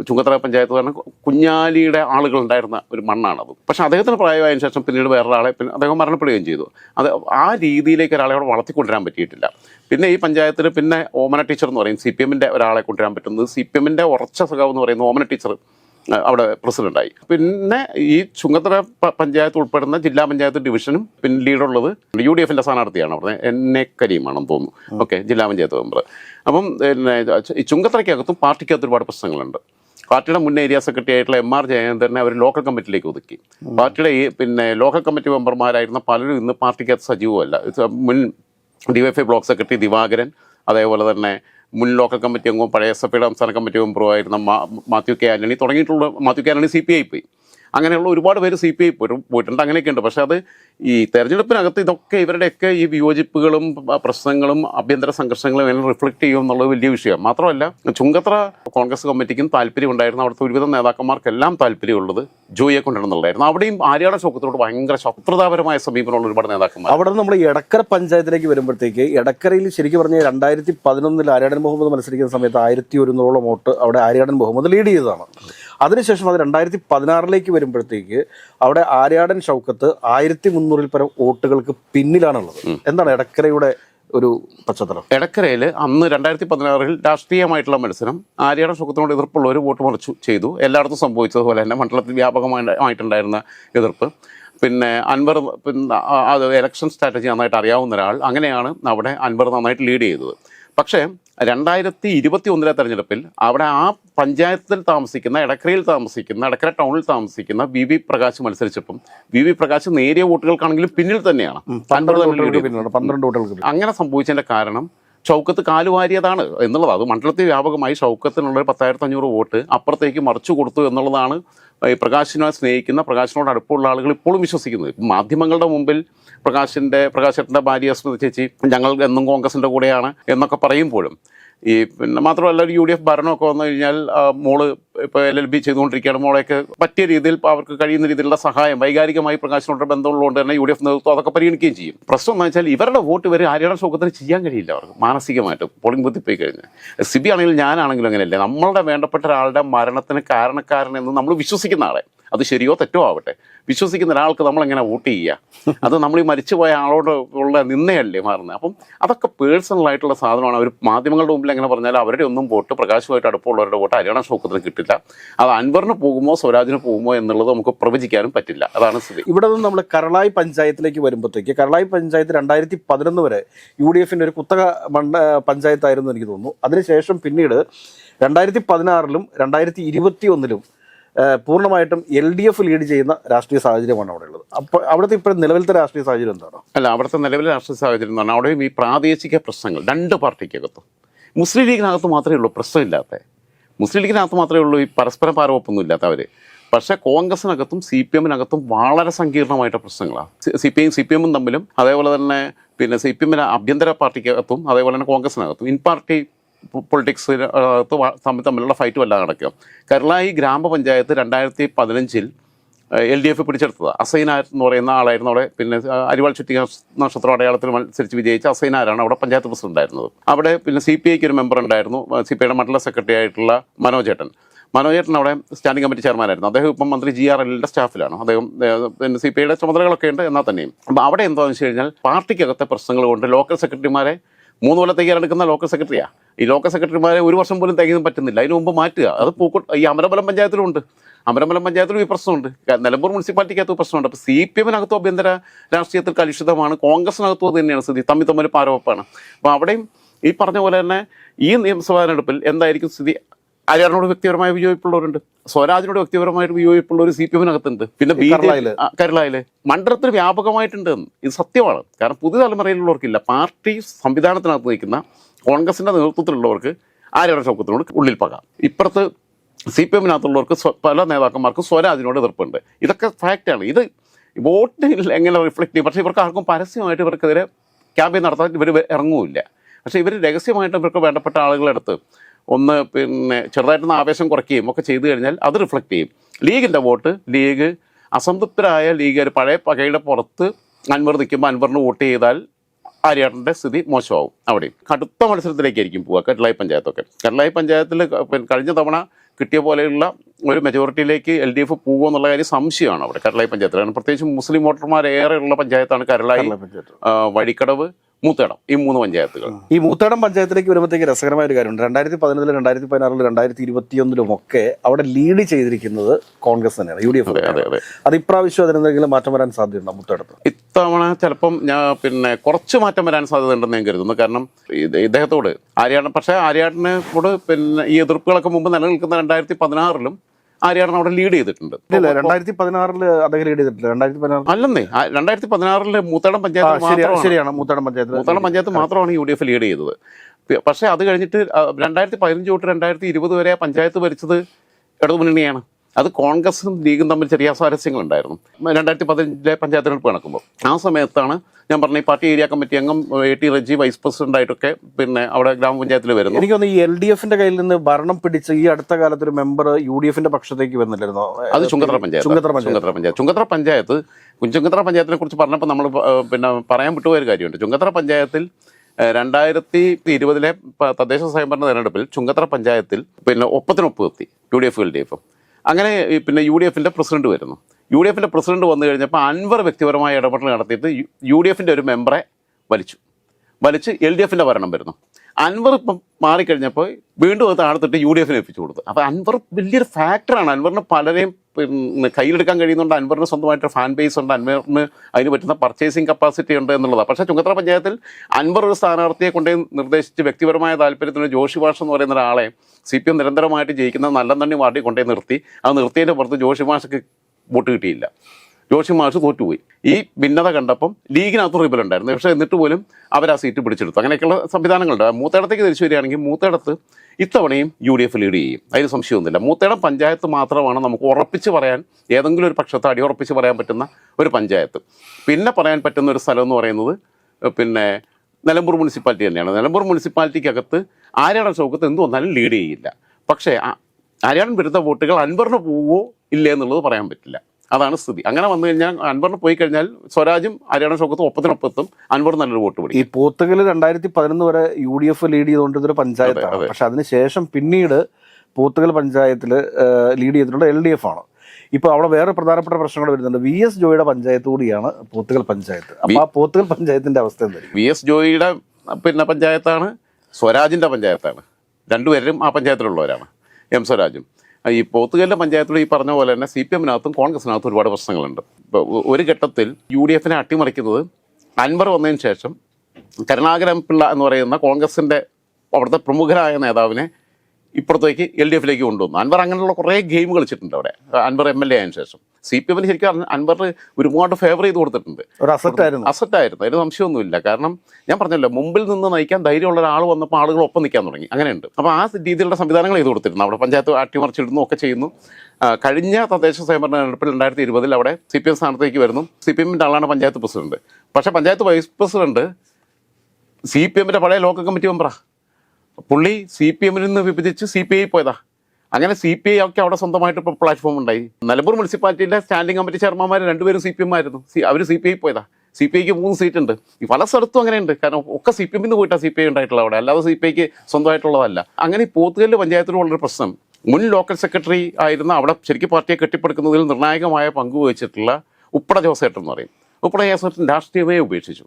ചുങ്കത്തറ പഞ്ചായത്ത് പറഞ്ഞ കുഞ്ഞാലിയുടെ ആളുകൾ ഉണ്ടായിരുന്ന ഒരു മണ്ണാണത്. പക്ഷെ അദ്ദേഹത്തിന് പ്രായമായതിനു ശേഷം പിന്നീട് വേറൊരാളെ പിന്നെ അദ്ദേഹം മരണപ്പെടുകയും ചെയ്തു. അത് ആ രീതിയിലേക്ക് ഒരാളെ അവിടെ വളർത്തിക്കൊണ്ടുവരാൻ പറ്റിയിട്ടില്ല. പിന്നെ ഈ പഞ്ചായത്തിൽ പിന്നെ ഓമന ടീച്ചർ എന്ന് പറയും സി പി എമ്മിന്റെ ഒരാളെ കൊണ്ടുവരാൻ പറ്റുന്നത്. സി പി എമ്മിന്റെ ഉറച്ച സഖാവ് എന്ന് പറയുന്ന ഓമന ടീച്ചർ അവിടെ പ്രസിഡന്റായി. പിന്നെ ഈ ചുങ്കത്തറ പഞ്ചായത്ത് ഉൾപ്പെടുന്ന ജില്ലാ പഞ്ചായത്ത് ഡിവിഷനും പിന്നെ ലീഡുള്ളത് യു ഡി എഫിന്റെ സ്ഥാനാർത്ഥിയാണ് അവിടെ. എൻ എ കരീമാണെന്ന് തോന്നുന്നു. ഓക്കെ ജില്ലാ പഞ്ചായത്ത് മെമ്പർ. അപ്പം പിന്നെ ഈ ചുങ്കത്തറയ്ക്കകത്തും പാർട്ടിക്കകത്ത് ഒരുപാട് പ്രശ്നങ്ങളുണ്ട്. പാർട്ടിയുടെ മുൻ ഏരിയ സെക്രട്ടറി ആയിട്ടുള്ള എം ആർ ജയചന്ദ്രനെ അവർ ലോക്കൽ കമ്മിറ്റിയിലേക്ക് ഒതുക്കി. പാർട്ടിയുടെ ഈ പിന്നെ ലോക്കൽ കമ്മിറ്റി മെമ്പർമാരായിരുന്ന പലരും ഇന്ന് പാർട്ടിക്കകത്ത് സജീവമല്ല. മുൻ ഡിവൈഎഫ്ഐ ബ്ലോക്ക് സെക്രട്ടറി ദിവാകരൻ അതേപോലെ തന്നെ മുൻ ലോക്കൽ കമ്മിറ്റി അംഗവും പഴയ എസ് എഫ് ഐയുടെ സംസ്ഥാന കമ്മിറ്റി മെമ്പറുമായിരുന്ന മാത്യു കെ ആന്റണി തുടങ്ങിയിട്ടുള്ള Mathew K Antony C P I പോയി. അങ്ങനെയുള്ള ഒരുപാട് പേര് സി പി ഐ പോയിട്ടുണ്ട്. അങ്ങനെയൊക്കെ ഉണ്ട് പക്ഷെ അത് ഈ തെരഞ്ഞെടുപ്പിനകത്ത് ഇതൊക്കെ ഇവരുടെയൊക്കെ ഈ വിയോജിപ്പുകളും പ്രശ്നങ്ങളും ആഭ്യന്തര സംഘർഷങ്ങളും എല്ലാം റിഫ്ലക്ട് ചെയ്യും എന്നുള്ളത് വലിയ വിഷയമാണ് മാത്രമല്ല ചുങ്കത്ര കോൺഗ്രസ് കമ്മിറ്റിക്കും താല്പര്യം ഉണ്ടായിരുന്നു. അവിടുത്തെ ഒരുവിധം നേതാക്കന്മാർക്കെല്ലാം താല്പര്യമുള്ളത് ജോയിയെ കൊണ്ടുവരണമെന്നുള്ളതായിരുന്നു. അവിടെയും ആര്യാട ചോക്കത്തോട് ഭയങ്കര ശത്രുതാപരമായ സമീപനമുള്ള ഒരുപാട് നേതാക്കന്മാർ അവിടെ നമ്മൾ എടക്കര പഞ്ചായത്തിലേക്ക് വരുമ്പോഴത്തേക്ക് എടക്കരയിൽ ശരിക്കും പറഞ്ഞാൽ രണ്ടായിരത്തി പതിനൊന്നിൽ ആര്യാടൻ മുഹമ്മദ് മത്സരിക്കുന്ന സമയത്ത് ആയിരത്തി ഒരുന്നൂറോളം വോട്ട് അവിടെ ആര്യാടൻ മുഹമ്മദ് ലീഡ് ചെയ്തതാണ്. അതിനുശേഷം അത് രണ്ടായിരത്തി പതിനാറിലേക്ക് വരുമ്പോഴത്തേക്ക് അവിടെ ആര്യാടൻ ഷൗക്കത്ത് ആയിരത്തി മുന്നൂറിൽ പരം വോട്ടുകൾക്ക് പിന്നിലാണുള്ളത്. എന്താണ് എടക്കരയുടെ ഒരു പശ്ചാത്തലം? എടക്കരയിൽ അന്ന് രണ്ടായിരത്തി പതിനാറിൽ രാഷ്ട്രീയമായിട്ടുള്ള മത്സരം ആര്യാട സുഖത്തിനോട് എതിർപ്പുള്ള ഒരു വോട്ട് മറിച്ചു ചെയ്തു. എല്ലായിടത്തും സംഭവിച്ചതുപോലെ തന്നെ മണ്ഡലത്തിൽ വ്യാപകമായിട്ടുണ്ടായിരുന്ന എതിർപ്പ്. പിന്നെ അൻവർ പിന്നെ അത് ഇലക്ഷൻ സ്ട്രാറ്റജി നന്നായിട്ട് അറിയാവുന്ന ഒരാൾ. അങ്ങനെയാണ് അവിടെ അൻവർ നന്നായിട്ട് ലീഡ് ചെയ്തത്. പക്ഷേ രണ്ടായിരത്തി ഇരുപത്തി ഒന്നിലെ തെരഞ്ഞെടുപ്പിൽ അവിടെ ആ പഞ്ചായത്തിൽ താമസിക്കുന്ന ഇടക്കരയിൽ താമസിക്കുന്ന ഇടക്കര ടൗണിൽ താമസിക്കുന്ന വി വി പ്രകാശ് മത്സരിച്ചപ്പം വി വി പ്രകാശ് നേരിയ വോട്ടുകൾക്കാണെങ്കിലും പിന്നിൽ തന്നെയാണ്. പന്ത്രണ്ട് വോട്ടുകൾക്ക് അങ്ങനെ സംഭവിച്ചതിന്റെ കാരണം ഷൗക്കത്ത് കാലുവാരിയതാണ് എന്നുള്ളത് അത് മണ്ഡലത്തിൽ വ്യാപകമായി ഷൗക്കത്തിനുള്ള ഒരു പത്തായിരത്തി അഞ്ഞൂറ് വോട്ട് അപ്പുറത്തേക്ക് മറിച്ചു കൊടുത്തു എന്നുള്ളതാണ് ഈ പ്രകാശിനെ സ്നേഹിക്കുന്ന പ്രകാശിനോട് അടുപ്പമുള്ള ആളുകൾ ഇപ്പോഴും വിശ്വസിക്കുന്നത് മാധ്യമങ്ങളുടെ മുമ്പിൽ പ്രകാശിന്റെ പ്രകാശത്തിന്റെ ഭാര്യ സ്മൃതി ചേച്ചി ഞങ്ങൾ എന്നും കോൺഗ്രസിന്റെ കൂടെയാണ് എന്നൊക്കെ പറയുമ്പോഴും ഈ പിന്നെ മാത്രമല്ല ഒരു യു ഡി എഫ് ഭരണമൊക്കെ വന്നു കഴിഞ്ഞാൽ മോൾ ഇപ്പോൾ എൽ എൽ ബി ചെയ്തുകൊണ്ടിരിക്കുകയാണ്. മോളെയൊക്കെ പറ്റിയ രീതിയിൽ അവർക്ക് കഴിയുന്ന രീതിയിലുള്ള സഹായം വൈകാരികമായി പ്രകാശനോട് ബന്ധമുള്ളതുകൊണ്ട് തന്നെ യു ഡി എഫ് നേതൃത്വം അതൊക്കെ പരിഗണിക്കുകയും ചെയ്യും. പ്രശ്നം എന്ന് വെച്ചാൽ ഇവരുടെ വോട്ട് വരെ ഹരിയാണ ശോകത്തിന് ചെയ്യാൻ കഴിയില്ല അവർക്ക് മാനസികമായിട്ട്. പോളിംഗ് ബൂത്തിൽ പോയി കഴിഞ്ഞാൽ. സിബി ആണെങ്കിലും ഞാനാണെങ്കിലും അങ്ങനെയല്ലേ? നമ്മളുടെ വേണ്ടപ്പെട്ട ഒരാളുടെ മരണത്തിന് കാരണക്കാരനെന്ന് നമ്മൾ വിശ്വസിക്കുന്ന ആളെ. അത് ശരിയോ തെറ്റോ ആവട്ടെ. വിശ്വസിക്കുന്ന ഒരാൾക്ക് നമ്മളെങ്ങനെ വോട്ട് ചെയ്യുക അത് നമ്മൾ ഈ മരിച്ചുപോയ ആളോട് ഉള്ള നിന്നയല്ലേ മാറുന്നത്? അപ്പം അതൊക്കെ പേഴ്സണൽ ആയിട്ടുള്ള സാധനമാണ്. അവർ മാധ്യമങ്ങളുടെ മുമ്പിൽ എങ്ങനെ പറഞ്ഞാൽ അവരുടെ ഒന്നും വോട്ട് പ്രകാശമായിട്ട് അടുപ്പമുള്ളവരുടെ വോട്ട് ഹരിയാണ ഷോക്കത്തിന് കിട്ടില്ല. അത് അൻവറിന് പോകുമോ സ്വരാജിന് പോകുമോ എന്നുള്ളത് നമുക്ക് പ്രവചിക്കാനും പറ്റില്ല. അതാണ് സ്ഥിതി. ഇവിടെ നിന്ന് നമ്മൾ കരളായി പഞ്ചായത്തിലേക്ക് വരുമ്പോഴത്തേക്ക് കരളായി പഞ്ചായത്ത് രണ്ടായിരത്തി പതിനൊന്ന് വരെ യു ഡി എഫിന്റെ ഒരു കുത്തക മണ്ഡ പഞ്ചായത്തായിരുന്നു എനിക്ക് തോന്നുന്നു. അതിനുശേഷം പിന്നീട് രണ്ടായിരത്തി പതിനാറിലും രണ്ടായിരത്തി ഇരുപത്തി ഒന്നിലും പൂർണമായിട്ടും എൽ ഡി എഫ് ലീഡ് ചെയ്യുന്ന രാഷ്ട്രീയ സാഹചര്യമാണ് അവിടെ ഉള്ളത്. അപ്പോൾ അവിടുത്തെ ഇപ്പോഴും നിലവിലത്തെ രാഷ്ട്രീയ സാഹചര്യം എന്താണ്? അല്ല അവിടുത്തെ നിലവിലെ രാഷ്ട്രീയ സാഹചര്യം എന്ന് പറഞ്ഞാൽ അവിടെയും ഈ പ്രാദേശിക പ്രശ്നങ്ങൾ രണ്ട് പാർട്ടിക്കകത്തും. മുസ്ലിം ലീഗിനകത്ത് മാത്രമേ ഉള്ളൂ പ്രശ്നമില്ലാത്ത മുസ്ലിം ലീഗിനകത്ത് മാത്രമേ ഉള്ളൂ ഈ പരസ്പര പാരവപ്പൊന്നും ഇല്ലാത്തവർ പക്ഷേ കോൺഗ്രസിനകത്തും സി പി എമ്മിനകത്തും വളരെ സങ്കീർണമായിട്ട് പ്രശ്നങ്ങളാണ്. C P M C P എമ്മും തമ്മിലും അതേപോലെ തന്നെ പിന്നെ സി പി എമ്മിന് ആഭ്യന്തര പാർട്ടിക്കകത്തും അതേപോലെ തന്നെ കോൺഗ്രസിനകത്തും. ഇൻ പാർട്ടി പൊളിറ്റിക്സ് അകത്ത് വ- തമ്മിൽ തമ്മിലുള്ള ഫൈറ്റ് വല്ലാതെ നടക്കുക. കേരളായി ഗ്രാമപഞ്ചായത്ത് രണ്ടായിരത്തി പതിനഞ്ചിൽ എൽ ഡി എഫ് പിടിച്ചെടുത്തത്. അസൈനാർ എന്ന് പറയുന്ന ആളായിരുന്നു അവിടെ. പിന്നെ അരിവാൾ ചുറ്റി നക്ഷത്ര അടയാളത്തിൽ മത്സരിച്ച് വിജയിച്ച അസൈനാരാണ് അവിടെ പഞ്ചായത്ത് പ്രസിഡന്റ് ആയിരുന്നത്. അവിടെ പിന്നെ സി പി ഐക്ക് ഒരു മെമ്പർ ഉണ്ടായിരുന്നു സി പി ഐയുടെ മണ്ഡല സെക്രട്ടറി ആയിട്ടുള്ള മനോജേട്ടൻ. മനോജേട്ടൻ അവിടെ സ്റ്റാൻഡിംഗ് കമ്മിറ്റി ചെയർമാനായിരുന്നു അദ്ദേഹം ഇപ്പം മന്ത്രി ജി ആർ എല്ലിന്റെ സ്റ്റാഫിലാണ് അദ്ദേഹം പിന്നെ സി പി ഐയുടെ ചുമതലകളൊക്കെ ഉണ്ട് എന്നാൽ തന്നെയും. അപ്പം അവിടെ എന്താണെന്ന് വെച്ച് കഴിഞ്ഞാൽ പാർട്ടിക്കകത്തെ പ്രശ്നങ്ങൾ കൊണ്ട് ലോക്കൽ സെക്രട്ടറിമാരെ മൂന്ന് കൊല്ലത്തേക്ക് എടുക്കുന്ന ലോക്കൽ സെക്രട്ടറിയാണ് ഈ ലോക്കൽ സെക്രട്ടറിമാരെ ഒരു വർഷം പോലും തികയാൻ പറ്റുന്നില്ല. അതിന് മുമ്പ് മാറ്റുക. അത് പൂക്കോട്ട് ഈ അമരബലം പഞ്ചായത്തിലുണ്ട് അമരബലം പഞ്ചായത്തിലും ഈ പ്രശ്നമുണ്ട്. നിലമ്പൂർ മുനിസിപ്പാലിറ്റിക്കകത്ത് പ്രശ്നമുണ്ട്. അപ്പോൾ സി പി എമ്മിനകത്തും ആഭ്യന്തര രാഷ്ട്രീയത്തിൽ കലുഷിതമാണ്. കോൺഗ്രസിനകത്തും അത് തന്നെയാണ് സ്ഥിതി. തമ്മിൽ തമ്മിൽ പാരവപ്പാണ്. അപ്പോൾ അവിടെയും ഈ പറഞ്ഞ പോലെ തന്നെ ഈ നിയമസഭാ തെരഞ്ഞെടുപ്പിൽ എന്തായിരിക്കും സ്ഥിതി? ആര്യാടിനോട് വ്യക്തിപരമായ വിയോജിപ്പുള്ളവരുണ്ട്. സ്വരാജിനോട് വ്യക്തിപരമായിട്ട് വിയോജിപ്പുള്ളവർ സി പി എമ്മിനകത്തുണ്ട്. പിന്നെ ബി കേരളയിൽ? കേരളയിൽ മണ്ഡലത്തിൽ വ്യാപകമായിട്ടുണ്ട് ഇത് സത്യമാണ്. കാരണം പുതിയ തലമുറയിലുള്ളവർക്കില്ല. പാർട്ടി സംവിധാനത്തിനകത്ത് നിൽക്കുന്ന കോൺഗ്രസിന്റെ നേതൃത്വത്തിലുള്ളവർക്ക് ആര്യാട ചൗക്കത്തിനോട് ഉള്ളിൽ പകാം. ഇപ്പുറത്ത് സി പി എമ്മിനകത്തുള്ളവർക്ക് പല നേതാക്കന്മാർക്കും സ്വരാജിനോട് എതിർപ്പുണ്ട്. ഇതൊക്കെ ഫാക്റ്റാണ് ഇത് വോട്ടിൽ എങ്ങനെ റിഫ്ലക്ട് ചെയ്യും? പക്ഷേ ഇവർക്ക് ആർക്കും പരസ്യമായിട്ട് ഇവർക്കെതിരെ ക്യാമ്പയിൻ നടത്താൻ ഇവർ ഇറങ്ങുമില്ല. പക്ഷേ ഇവർ രഹസ്യമായിട്ട് ഇവർക്ക് വേണ്ടപ്പെട്ട ആളുകളെടുത്ത് ഒന്ന് പിന്നെ ചെറുതായിട്ടൊന്ന് ആവേശം കുറയ്ക്കുകയും ഒക്കെ ചെയ്തു കഴിഞ്ഞാൽ അത് റിഫ്ലക്റ്റ് ചെയ്യും. ലീഗിന്റെ വോട്ട് ലീഗ് അസംതൃപ്തരായ ലീഗുകാർ പഴയ പകയുടെ പുറത്ത് അൻവർ നിൽക്കുമ്പോൾ അൻവറിന് വോട്ട് ചെയ്താൽ ആര്യാടന്റെ സ്ഥിതി മോശമാവും. അവിടെ കടുത്ത മത്സരത്തിലേക്കായിരിക്കും പോവുക. കരളായി പഞ്ചായത്തൊക്കെ. കരളായി പഞ്ചായത്തിൽ പിന്നെ കഴിഞ്ഞ തവണ കിട്ടിയ പോലെയുള്ള ഒരു മെജോറിറ്റിയിലേക്ക് എൽ ഡി എഫ് പോകുമോ എന്നുള്ള കാര്യം സംശയമാണ് അവിടെ. കരളായി പഞ്ചായത്തിൽ. കാരണം പ്രത്യേകിച്ച് മുസ്ലിം ഉള്ള പഞ്ചായത്താണ് കരളായി വഴിക്കടവ്. മൂത്തേടം ഈ മൂന്ന് പഞ്ചായത്തുകൾ. ഈ മൂത്തേടം പഞ്ചായത്തിലേക്ക് വരുമ്പോഴത്തേക്ക് രസകരമായ ഒരു കാര്യമുണ്ട്. രണ്ടായിരത്തി പതിനൊന്നിലും രണ്ടായിരത്തി പതിനാറിലും രണ്ടായിരത്തി ഇരുപത്തിയൊന്നിലും ഒക്കെ അവിടെ ലീഡ് ചെയ്തിരിക്കുന്നത് കോൺഗ്രസ് തന്നെയാണ് യു ഡി എഫ് അതെ അതെ അതെ. അത് ഇപ്രാവശ്യം അതിനെന്തെങ്കിലും മാറ്റം വരാൻ സാധ്യതയുണ്ടോ മുത്തേടത്ത് ഇത്തവണ ചിലപ്പം ഞാൻ പിന്നെ കുറച്ച് മാറ്റം വരാൻ സാധ്യതയുണ്ടെന്ന് ഞാൻ കരുതുന്നു. കാരണം ഇദ്ദേഹത്തോട് ആര്യാടൻ പക്ഷേ ആര്യാടനോട് പിന്നെ ഈ എതിർപ്പുകളൊക്കെ മുമ്പ് നിലനിൽക്കുന്ന രണ്ടായിരത്തി പതിനാറിലും ആര്യാടൻ അവിടെ ലീഡ് ചെയ്തിട്ടുണ്ട്. ഇല്ല രണ്ടായിരത്തി പതിനാറിൽ അദ്ദേഹം ലീഡ് ചെയ്തിട്ടില്ല. രണ്ടായിരത്തി പതിനാറ് അല്ലെന്നേ രണ്ടായിരത്തി പതിനാറിൽ മൂത്തടം പഞ്ചായത്ത് ശരിയാണ് മൂത്തേടം പഞ്ചായത്ത്. മൂത്തടം പഞ്ചായത്ത് മാത്രമാണ് യു ഡി എഫ് ലീഡ് ചെയ്തത് പക്ഷെ അത് കഴിഞ്ഞിട്ട് രണ്ടായിരത്തി പതിനഞ്ച് തൊട്ട് രണ്ടായിരത്തി ഇരുപത് വരെ പഞ്ചായത്ത് ഭരിച്ചത് ഇടതുമുന്നണിയാണ്. അത് കോൺഗ്രസും ലീഗും തമ്മിൽ ചെറിയ സ്വാരസ്യങ്ങളുണ്ടായിരുന്നു രണ്ടായിരത്തി പതിനഞ്ചിലെ പഞ്ചായത്ത് തെരഞ്ഞെടുപ്പ് നടക്കുമ്പോൾ ആ സമയത്താണ് ഞാൻ പറഞ്ഞ ഈ പാർട്ടി ഏരിയ കമ്മിറ്റി അംഗം A T Reji vice president ആയിട്ടൊക്കെ പിന്നെ അവിടെ ഗ്രാമപഞ്ചായത്തിൽ വരുന്നു. എനിക്ക് തോന്നുന്നു ഈ എൽ ഡി എഫിന്റെ കയ്യിൽ നിന്ന് ഭരണം പിടിച്ച ഈ അടുത്ത കാലത്ത് ഒരു മെമ്പർ യു ഡി എഫിന്റെ പക്ഷത്തേക്ക് വന്നില്ലായിരുന്നോ? അത് ചുങ്കത്ര പഞ്ചായത്ത്. ചുങ്കത്ര പഞ്ചായത്ത്. ചുങ്കത്ര പഞ്ചായത്ത്. ചുങ്കത്ര പഞ്ചായത്തിനെ കുറിച്ച് പറഞ്ഞപ്പോൾ നമ്മൾ പിന്നെ പറയാൻ വിട്ടുപോയ ഒരു കാര്യമുണ്ട്. ചുങ്കത്ര പഞ്ചായത്തിൽ രണ്ടായിരത്തി ഇരുപതിലെ തദ്ദേശ സ്വയംഭരണ തെരഞ്ഞെടുപ്പിൽ ചുങ്കത്ര പഞ്ചായത്തിൽ പിന്നെ ഒപ്പത്തിനൊപ്പ് എത്തി U D F L D എഫും. അങ്ങനെ പിന്നെ യു ഡി എഫിന്റെ പ്രസിഡന്റ് വരുന്നു. യു ഡി എഫിന്റെ പ്രസിഡന്റ് വന്നു കഴിഞ്ഞപ്പോൾ അൻവർ വ്യക്തിപരമായ ഇടപെടൽ നടത്തിയിട്ട് യു- ഡി എഫിന്റെ ഒരു മെമ്പറെ വലിച്ചു. വലിച്ച് എൽ ഡി എഫിന്റെ ഭരണം വരുന്നു. അൻവർ ഇപ്പം മാറിക്കഴിഞ്ഞപ്പോൾ വീണ്ടും അത് താഴ്ത്തിട്ട് യു ഡി എഫിനെ എപ്പിച്ചു കൊടുത്തു. അപ്പോൾ അൻവർ വലിയൊരു ഫാക്ടറാണ് അൻവറിന് പലരെയും കയ്യിലെടുക്കാൻ കഴിയുന്നുണ്ട് അൻവറിന് സ്വന്തമായിട്ട് ഫാൻ ബേസ് ഉണ്ട് അൻവറിന് അതിന് പറ്റുന്ന പർച്ചേസിങ് കപ്പാസിറ്റി ഉണ്ട് എന്നുള്ളതാണ്. പക്ഷേ ചുങ്കത്ര പഞ്ചായത്തിൽ അൻവർ ഒരു സ്ഥാനാർത്ഥിയെ കൊണ്ടേ നിർദ്ദേശിച്ച് വ്യക്തിപരമായ താല്പര്യത്തിന് ജോഷി ഭാഷ എന്ന് പറയുന്ന ഒരാളെ സി പി എം നിരന്തരമായിട്ട് ജയിക്കുന്ന നല്ല തന്നെ വാർഡിൽ കൊണ്ടേ നിർത്തി. ആ നിർത്തിയതിന്റെ പുറത്ത് ജോഷി ഭാഷയ്ക്ക് വോട്ട് കിട്ടിയില്ല. ജോഷി മാഷ് തോറ്റുപോയി. ഈ ഭിന്നത കണ്ടപ്പം ലീഗിനകത്ത് റിബൽ ഉണ്ടായിരുന്നു പക്ഷേ എന്നിട്ട് പോലും അവർ ആ സീറ്റ് പിടിച്ചെടുത്തു. അങ്ങനെയൊക്കെയുള്ള സംവിധാനങ്ങളുണ്ട്. മൂത്തേടത്തേക്ക് തിരിച്ചു വരികയാണെങ്കിൽ മൂത്തേടത്ത് ഇത്തവണയും യു ഡി എഫ് ലീഡ് ചെയ്യും. അതിന് സംശയമൊന്നുമില്ല. മൂത്തേടം പഞ്ചായത്ത് മാത്രമാണ് നമുക്ക് ഉറപ്പിച്ച് പറയാൻ ഏതെങ്കിലും ഒരു പക്ഷത്തെ അടിയുറപ്പിച്ച് പറയാൻ പറ്റുന്ന ഒരു പഞ്ചായത്ത്. പിന്നെ പറയാൻ പറ്റുന്ന ഒരു സ്ഥലം എന്ന് പറയുന്നത് പിന്നെ നിലമ്പൂർ മുനിസിപ്പാലിറ്റി തന്നെയാണ്. നിലമ്പൂർ മുനിസിപ്പാലിറ്റിക്കകത്ത് ആര്യാടൻ ചൗക്കത്ത് എന്ത് വന്നാലും ലീഡ് ചെയ്യില്ല. പക്ഷേ ആര്യാടൻ വിരുദ്ധ വോട്ടുകൾ അൻവറിന് പോവുമോ ഇല്ലേ എന്നുള്ളത് പറയാൻ പറ്റില്ല. അതാണ് സ്ഥിതി. അങ്ങനെ വന്നു കഴിഞ്ഞാൽ അൻവറിന് പോയി കഴിഞ്ഞാൽ സ്വരാജും ഹരിയാണ ഷോക്കത്തും ഒപ്പത്തിനൊപ്പത്തും അൻവർ നല്ലൊരു വോട്ട് ഈ പിടിക്കും പോത്തുകൽ രണ്ടായിരത്തി പതിനൊന്ന് വരെ യു ഡി എഫ് ലീഡ് ചെയ്തുകൊണ്ട് ഇതൊരു പഞ്ചായത്താണ്. പക്ഷെ അതിനുശേഷം പിന്നീട് പോത്തുകൽ പഞ്ചായത്തിൽ ലീഡ് ചെയ്തിട്ടുള്ള എൽ ഡി എഫ് ആണ്. ഇപ്പൊ അവിടെ വേറെ പ്രധാനപ്പെട്ട പ്രശ്നങ്ങൾ വരുന്നുണ്ട്. വി എസ് ജോയിയുടെ പഞ്ചായത്ത് കൂടിയാണ് പോത്തുകൽ പഞ്ചായത്ത്. അപ്പൊ ആ പോത്തുകൽ പഞ്ചായത്തിന്റെ അവസ്ഥ എന്തായിരിക്കും? വി എസ് ജോയിയുടെ പിന്നെ പഞ്ചായത്താണ് സ്വരാജിന്റെ പഞ്ചായത്താണ്. രണ്ടുപേരും ആ പഞ്ചായത്തിലുള്ളവരാണ്. എം സ്വരാജും. ഈ പോത്തുകല്ലെ പഞ്ചായത്തിലും ഈ പറഞ്ഞ പോലെ തന്നെ സി പി എമ്മിനകത്തും കോൺഗ്രസിനകത്തും ഒരുപാട് പ്രശ്നങ്ങളുണ്ട്. ഒരു ഘട്ടത്തിൽ യു ഡി എഫിനെ അട്ടിമറിക്കുന്നത് അൻവർ വന്നതിന് ശേഷം കരുണാകരൻ പിള്ള എന്ന് പറയുന്ന കോൺഗ്രസിന്റെ അവിടുത്തെ പ്രമുഖരായ നേതാവിനെ ഇപ്പുറത്തേക്ക് എൽ ഡി എഫിലേക്ക് കൊണ്ടുവന്നു. അൻവർ അങ്ങനെയുള്ള കുറേ ഗെയിം കളിച്ചിട്ടുണ്ട് അവിടെ. അൻവർ എം എൽ എ ആയതിനു ശേഷം. സി പി എമ്മിന് ശരിക്കും അൻവർ ഒരുപാട് ഫേവർ ചെയ്ത് കൊടുത്തിട്ടുണ്ട്. ഒരു അസറ്റ് ആയിരുന്നു. അസറ്റായിരുന്നു അതിന് സംശയമൊന്നുമില്ല. കാരണം ഞാൻ പറഞ്ഞല്ലോ മുമ്പിൽ നിന്ന് നയിക്കാൻ ധൈര്യമുള്ള ഒരാൾ വന്നപ്പോൾ ആളുകൾ ഒപ്പം നിൽക്കാൻ തുടങ്ങി. അങ്ങനെയുണ്ട്. അപ്പോൾ ആ രീതിയിലുള്ള സംവിധാനങ്ങൾ ചെയ്ത് കൊടുത്തിരുന്നു അവിടെ പഞ്ചായത്ത് അട്ടിമറിച്ചിടുന്നു ഒക്കെ ചെയ്യുന്നു. കഴിഞ്ഞ തദ്ദേശ സ്വയംഭരണ തെരഞ്ഞെടുപ്പിൽ രണ്ടായിരത്തി ഇരുപതിൽ അവിടെ സി പി എം സ്ഥാനത്തേക്ക് വരുന്നു. സി പി എമ്മിന്റെ ആളാണ് പഞ്ചായത്ത് പ്രസിഡന്റ്. പക്ഷേ panchayat vice president C P എമ്മിന്റെ പഴയ ലോക്കൽ കമ്മിറ്റി മെമ്പറാ. പുള്ളി സി പി എമ്മിൽ നിന്ന് വിഭജിച്ച് സി പി ഐ പോയതാ. അങ്ങനെ സി പി ഐ ഒക്കെ അവിടെ സ്വന്തമായിട്ട് ഇപ്പോൾ പ്ലാറ്റ്ഫോം ഉണ്ടായി. നിലമ്പൂർ മുനിസിപ്പാലിറ്റിയിലെ സ്റ്റാൻഡിംഗ് കമ്മിറ്റി ചെയർമാൻമാർ രണ്ടുപേരും സി പി എം ആയിരുന്നു സി അവർ സി പി ഐ പോയതാ. സി പി ഐക്ക് മൂന്ന് സീറ്റ് ഉണ്ട്. ഈ പല സ്ഥലത്തും അങ്ങനെയുണ്ട് കാരണം ഒക്കെ സി പി എമ്മിൽ നിന്ന് പോയിട്ടാണ് സി പി ഐ ഉണ്ടായിട്ടുള്ള അവിടെ. അല്ലാതെ സി പി ഐക്ക് സ്വന്തമായിട്ടുള്ളതല്ല. അങ്ങനെ പോത്തുകല്ല് വളരെ പ്രശ്നം. മുൻ ലോക്കൽ സെക്രട്ടറി ആയിരുന്ന അവിടെ ശരിക്കും പാർട്ടിയെ കെട്ടിപ്പടുക്കുന്നതിൽ നിർണായകമായ പങ്ക് വഹിച്ചിട്ടുള്ള ഉപ്പട ജോസേട്ടൻ എന്ന് പറയും. ഉപ്പട ജോസേട്ടൻ രാഷ്ട്രീയമേ ഉപേക്ഷിച്ചു.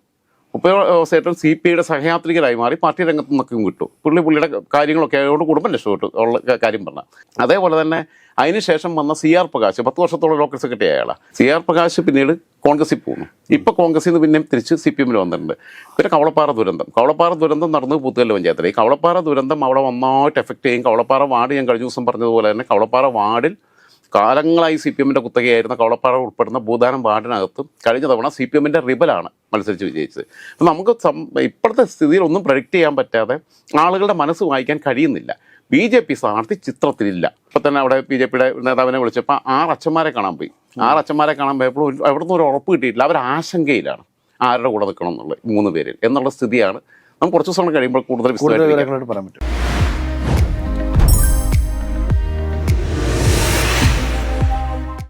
ഉപയോഗസേട്ടൻ സി പി ഐയുടെ സഹയാത്രികരായി മാറി പാർട്ടി രംഗത്ത് നിന്നൊക്കെയും കിട്ടു പുള്ളി പുള്ളിയുടെ കാര്യങ്ങളൊക്കെ ആയതുകൊണ്ട് കുടുംബം രക്ഷപ്പെട്ടു ഉള്ള കാര്യം പറഞ്ഞ അതേപോലെ തന്നെ അതിനുശേഷം വന്ന സി ആർ പ്രകാശ് പത്ത് വർഷത്തോളം ലോക്കൽ സെക്രട്ടറി അയാളാണ് സി ആർ പ്രകാശ് പിന്നീട് കോൺഗ്രസിൽ പോകുന്നു. ഇപ്പോൾ കോൺഗ്രസിൽ നിന്ന് പിന്നെയും തിരിച്ച് സി പി എമ്മിൽ വന്നിട്ടുണ്ട്. പിന്നെ കവളപ്പാറ ദുരന്തം. കവളപ്പാറ ദുരന്തം നടന്നു പുത്തുകല്ല് പഞ്ചായത്തിൽ ഈ കവളപ്പാറ ദുരന്തം അവിടെ നന്നായിട്ട് എഫക്റ്റ് ചെയ്യും. കവളപ്പാറ വാർഡ് ഞാൻ കഴിഞ്ഞ ദിവസം പറഞ്ഞതുപോലെ തന്നെ കവളപ്പാറ വാർഡിൽ കാലങ്ങളായി സി പി എമ്മിന്റെ കുത്തകയായിരുന്ന കവളപ്പാറ ഉൾപ്പെടുന്ന ഭൂദാനം വാർഡിനകത്ത് കഴിഞ്ഞ തവണ സി പി എമ്മിന്റെ റിബലാണ് മത്സരിച്ച് വിജയിച്ചത്. അപ്പം നമുക്ക് ഇപ്പോഴത്തെ സ്ഥിതിയിൽ ഒന്നും പ്രൊഡിക്റ്റ് ചെയ്യാൻ പറ്റാതെ ആളുകളുടെ മനസ്സ് വായിക്കാൻ കഴിയുന്നില്ല. ബി ജെ പി സ്ഥാനാർത്ഥി ചിത്രത്തിലില്ല. ഇപ്പം തന്നെ അവിടെ ബി ജെ പിയുടെ നേതാവിനെ വിളിച്ചപ്പോൾ ആറ് അച്ഛന്മാരെ കാണാൻ പോയി. ആറ് അച്ഛന്മാരെ കാണാൻ പോയപ്പോൾ അവിടെ നിന്ന് ഒരു ഉറപ്പ് കിട്ടിയിട്ടില്ല. അവർ ആശങ്കയിലാണ് ആരുടെ കൂടെ നിൽക്കണം എന്നുള്ളത് മൂന്ന് പേരിൽ എന്നുള്ള സ്ഥിതിയാണ്. നമുക്ക് കുറച്ച് ദിവസം കഴിയുമ്പോൾ കൂടുതൽ കൂടുതൽ വിശദമായിട്ട് പറയാൻ പറ്റും.